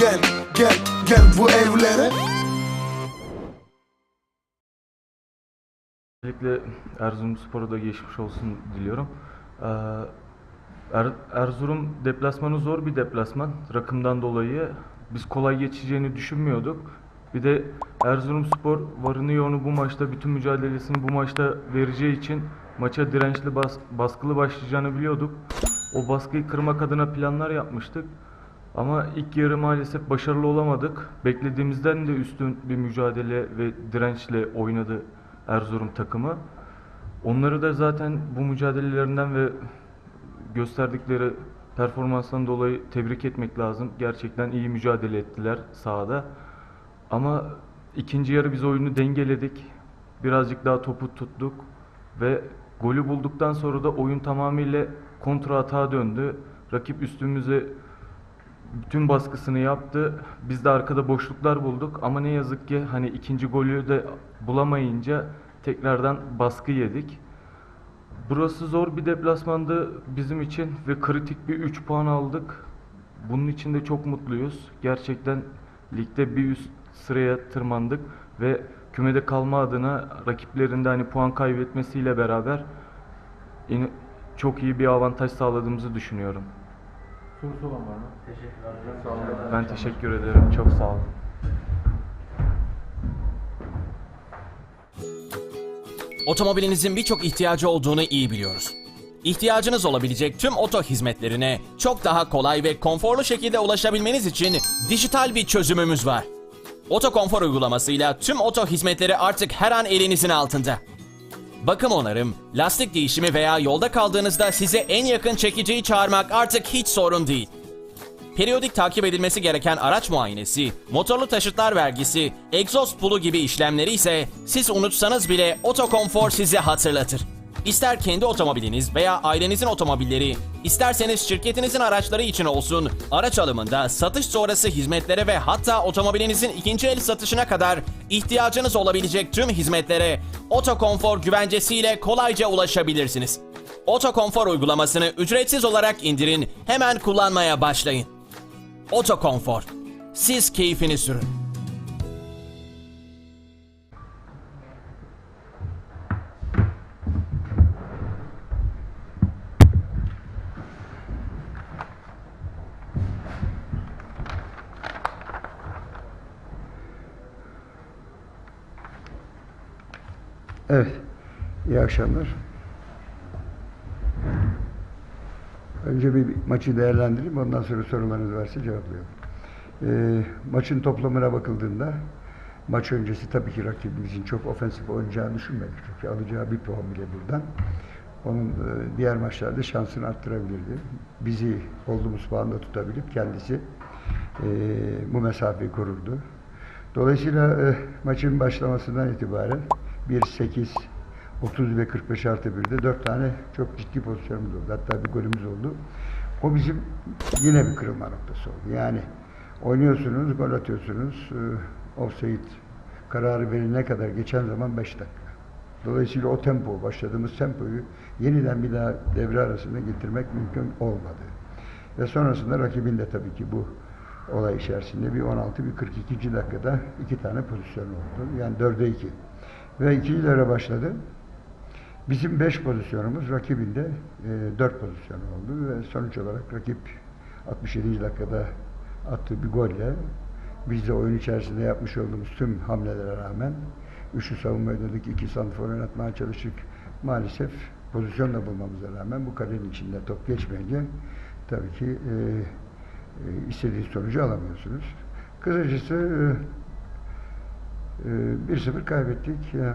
Gel gel gel bu evlere Öncelikle Erzurumspor'a da geçmiş olsun diliyorum. Ee, Er- Erzurum deplasmanı zor bir deplasman. Rakımdan dolayı biz kolay geçeceğini düşünmüyorduk. Bir de Erzurumspor varını yoğunu bu maçta bütün mücadelesini bu maçta vereceği için maça dirençli bas- baskılı başlayacağını biliyorduk. O baskıyı kırmak adına planlar yapmıştık. Ama ilk yarı maalesef başarılı olamadık. Beklediğimizden de üstün bir mücadele ve dirençle oynadı Erzurum takımı. Onları da zaten bu mücadelelerinden ve gösterdikleri performanstan dolayı tebrik etmek lazım. Gerçekten iyi mücadele ettiler sahada. Ama ikinci yarı biz oyunu dengeledik. Birazcık daha topu tuttuk ve golü bulduktan sonra da oyun tamamıyla kontra atağa döndü. Rakip üstümüze bütün baskısını yaptı. Biz de arkada boşluklar bulduk ama ne yazık ki hani ikinci golü de bulamayınca tekrardan baskı yedik. Burası zor bir deplasmandı bizim için ve kritik bir 3 puan aldık. Bunun için de çok mutluyuz. Gerçekten ligde bir üst sıraya tırmandık ve kümede kalma adına rakiplerinde hani puan kaybetmesiyle beraber çok iyi bir avantaj sağladığımızı düşünüyorum. Sorusu olan var mı? Teşekkürler. Sağ olun. Ben teşekkür ederim. Çok sağ olun. Otomobilinizin birçok ihtiyacı olduğunu iyi biliyoruz. İhtiyacınız olabilecek tüm oto hizmetlerine çok daha kolay ve konforlu şekilde ulaşabilmeniz için dijital bir çözümümüz var. Oto Konfor uygulamasıyla tüm oto hizmetleri artık her an elinizin altında. Bakım onarım, lastik değişimi veya yolda kaldığınızda size en yakın çekiciyi çağırmak artık hiç sorun değil. Periyodik takip edilmesi gereken araç muayenesi, motorlu taşıtlar vergisi, egzoz pulu gibi işlemleri ise siz unutsanız bile Otokonfor size hatırlatır. İster kendi otomobiliniz veya ailenizin otomobilleri, isterseniz şirketinizin araçları için olsun, araç alımında, satış sonrası hizmetlere ve hatta otomobilinizin ikinci el satışına kadar ihtiyacınız olabilecek tüm hizmetlere Otokonfor güvencesiyle kolayca ulaşabilirsiniz. Otokonfor uygulamasını ücretsiz olarak indirin, hemen kullanmaya başlayın. Otokonfor. Siz keyfini sürün. Evet, iyi akşamlar. Önce bir maçı değerlendireyim, ondan sonra sorularınız varsa cevaplayalım. Ee, maçın toplamına bakıldığında, maç öncesi tabii ki rakibimizin çok ofensif oynayacağını düşünmedik. Çünkü alacağı bir puan bile buradan. Onun e, diğer maçlarda şansını arttırabilirdi. Bizi olduğumuz puanda tutabilip kendisi e, bu mesafeyi korurdu. Dolayısıyla e, maçın başlamasından itibaren 1-8, 30 ve 45 artı 1'de 4 tane çok ciddi pozisyonumuz oldu. Hatta bir golümüz oldu. O bizim yine bir kırılma noktası oldu. Yani oynuyorsunuz, gol atıyorsunuz. E, offside kararı verilene kadar geçen zaman 5 dakika. Dolayısıyla o tempo, başladığımız tempoyu yeniden bir daha devre arasında getirmek mümkün olmadı. Ve sonrasında rakibin de tabii ki bu olay içerisinde bir 16, bir 42. dakikada iki tane pozisyon oldu. Yani 4'e 2. Ve ikinci devre başladı. Bizim 5 pozisyonumuz, rakibin de 4 pozisyon oldu. Ve sonuç olarak rakip 67. dakikada attığı bir golle biz de oyun içerisinde yapmış olduğumuz tüm hamlelere rağmen üçlü savunma oynadık, iki santrfor oynatmaya çalıştık. Maalesef pozisyon da bulmamıza rağmen bu kalenin içinde top geçmeyince tabii ki e, e, istediğiniz sonucu alamıyorsunuz. Kısacası e, e, 1-0 kaybettik. Ya,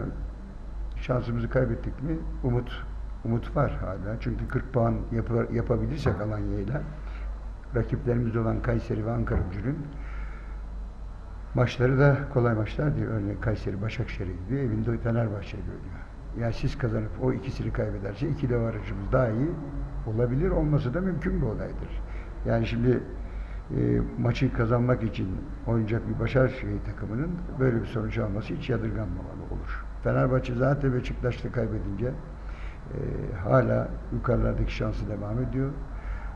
şansımızı kaybettik mi? Umut umut var hala. Çünkü 40 puan yapar, yapabilirsek Alanya ile rakiplerimiz olan Kayseri ve Ankara gücünün Maçları da kolay maçlar değil. Örneğin Kayseri, Başakşehir gibi evinde Fenerbahçe oynuyor. Yani siz kazanıp o ikisini kaybederse iki de varıcımız daha iyi olabilir. Olması da mümkün bir olaydır. Yani şimdi e, maçı kazanmak için oynayacak bir Başakşehir takımının böyle bir sonuç alması hiç yadırganmamalı olur. Fenerbahçe zaten Beşiktaş'ta kaybedince e, hala yukarılardaki şansı devam ediyor.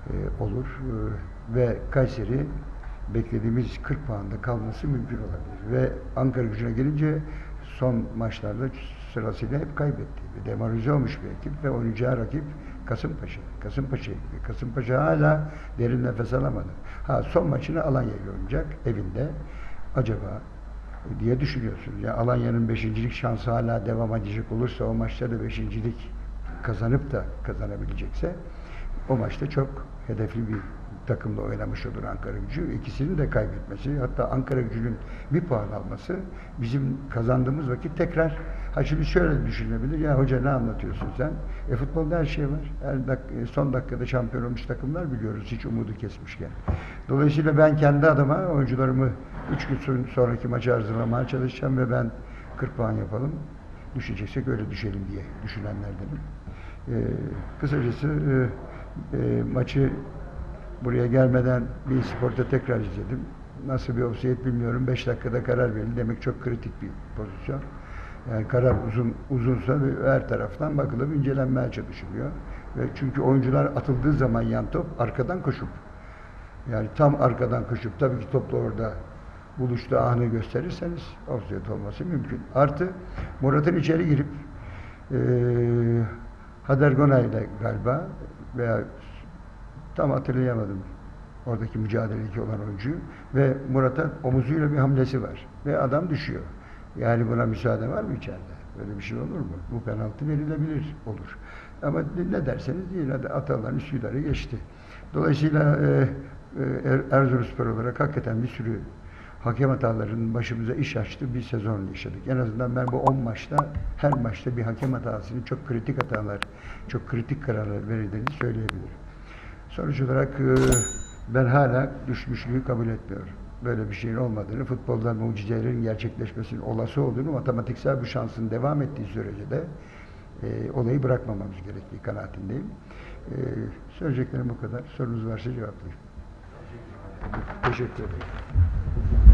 E, olur. E, ve Kayseri beklediğimiz 40 puanda kalması mümkün olabilir. Ve Ankara gücüne gelince son maçlarda sırasıyla hep kaybetti. Demoralize olmuş bir ekip ve oynayacağı rakip Kasımpaşa. Kasımpaşa ekibi. Kasımpaşa hala derin nefes alamadı. Ha son maçını Alanya'yla oynayacak evinde. Acaba diye düşünüyorsunuz. Ya Alanya'nın beşincilik şansı hala devam edecek olursa o maçta da beşincilik kazanıp da kazanabilecekse o maçta çok hedefli bir takımla oynamış olur Ankara gücü. İkisini de kaybetmesi hatta Ankara gücünün bir puan alması bizim kazandığımız vakit tekrar ha şimdi şöyle düşünebilir ya hoca ne anlatıyorsun sen? E futbolda her şey var. Her dak e, son dakikada şampiyon olmuş takımlar biliyoruz hiç umudu kesmişken. Dolayısıyla ben kendi adıma oyuncularımı 3 gün son- sonraki maçı hazırlamaya çalışacağım ve ben 40 puan yapalım. Düşeceksek öyle düşelim diye düşünenlerdenim. Ee, kısacası e, e, maçı buraya gelmeden bir sporta tekrar izledim. Nasıl bir offside bilmiyorum. 5 dakikada karar verildi. Demek çok kritik bir pozisyon. Yani karar uzun uzunsa her taraftan bakılıp incelenmeye çalışılıyor. Ve çünkü oyuncular atıldığı zaman yan top arkadan koşup yani tam arkadan koşup tabii ki topla orada buluştuğu anı gösterirseniz offside olması mümkün. Artı Murat'ın içeri girip eee Hader Gonay'la galiba veya tam hatırlayamadım oradaki mücadeledeki olan oyuncuyu ve Murat'a omuzuyla bir hamlesi var ve adam düşüyor. Yani buna müsaade var mı içeride? Böyle bir şey olur mu? Bu penaltı verilebilir, olur. Ama ne derseniz deyin, hadi Atalar'ın Üsküdar'ı geçti. Dolayısıyla e, e, Er- Erzurumspor olarak hakikaten bir sürü hakem hatalarının başımıza iş açtı bir sezon yaşadık. En azından ben bu 10 maçta her maçta bir hakem hatasının çok kritik hatalar, çok kritik kararlar verildiğini söyleyebilirim. Sonuç olarak e, ben hala düşmüşlüğü kabul etmiyorum. Böyle bir şeyin olmadığını, futbolda mucizelerin gerçekleşmesinin olası olduğunu, matematiksel bu şansın devam ettiği sürece de e, olayı bırakmamamız gerektiği kanaatindeyim. E, söyleyeceklerim bu kadar. Sorunuz varsa cevaplayayım. Teşekkür ederim.